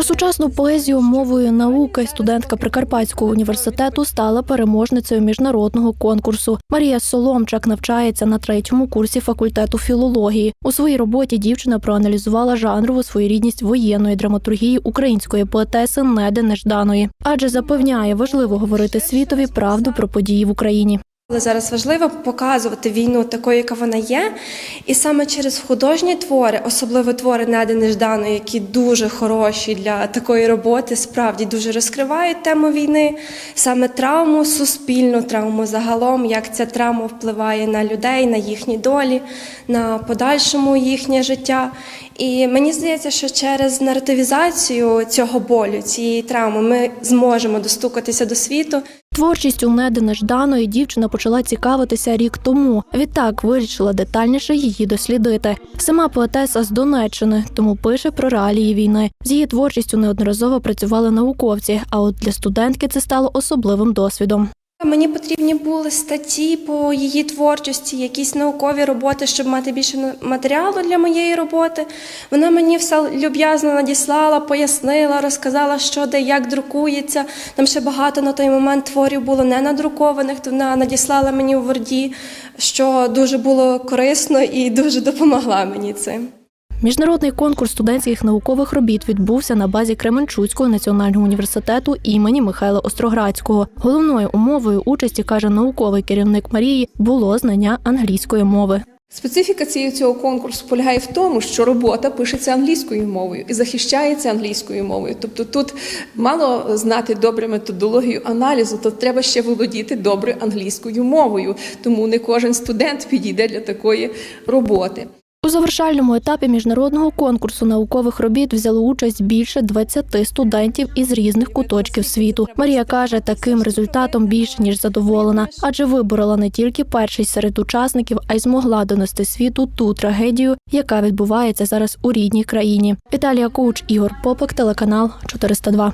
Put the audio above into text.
Про сучасну поезію мовою науки студентка Прикарпатського університету стала переможницею міжнародного конкурсу. Марія Соломчак навчається на третьому курсі факультету філології. У своїй роботі дівчина проаналізувала жанрову своєрідність воєнної драматургії української поетеси Неди Нежданої, адже запевняє, важливо говорити світові правду про події в Україні. Але зараз важливо показувати війну такою, яка вона є, і саме через художні твори, особливо твори Неди Нежданої, які дуже хороші для такої роботи, справді дуже розкривають тему війни, саме травму, суспільну травму загалом, як ця травма впливає на людей, на їхні долі, на подальшому їхнє життя. І мені здається, що через наративізацію цього болю, цієї травми, ми зможемо достукатися до світу. Творчістю Неди Нежданої дівчина почала цікавитися рік тому. Відтак вирішила детальніше її дослідити. Сама поетеса з Донеччини, тому пише про реалії війни. З її творчістю неодноразово працювали науковці. А от для студентки це стало особливим досвідом. Мені потрібні були статті по її творчості, якісь наукові роботи, щоб мати більше матеріалу для моєї роботи. Вона мені все люб'язно надіслала, пояснила, розказала, що де як друкується. Там ще багато на той момент творів було не надрукованих. Вона надіслала мені у Ворді, що дуже було корисно і дуже допомогла мені цим. Міжнародний конкурс студентських наукових робіт відбувся на базі Кременчуцького національного університету імені Михайла Остроградського. Головною умовою участі каже науковий керівник Марії було знання англійської мови. Специфіка цього конкурсу полягає в тому, що робота пишеться англійською мовою і захищається англійською мовою. Тобто тут мало знати добре методологію аналізу, то треба ще володіти добре англійською мовою. Тому не кожен студент підійде для такої роботи. Завершальному етапі міжнародного конкурсу наукових робіт взяло участь більше 20 студентів із різних куточків світу. Марія каже, таким результатом більше ніж задоволена, адже виборола не тільки перший серед учасників, а й змогла донести світу ту трагедію, яка відбувається зараз у рідній країні. Віталія Коуч, Ігор Попик, телеканал 402.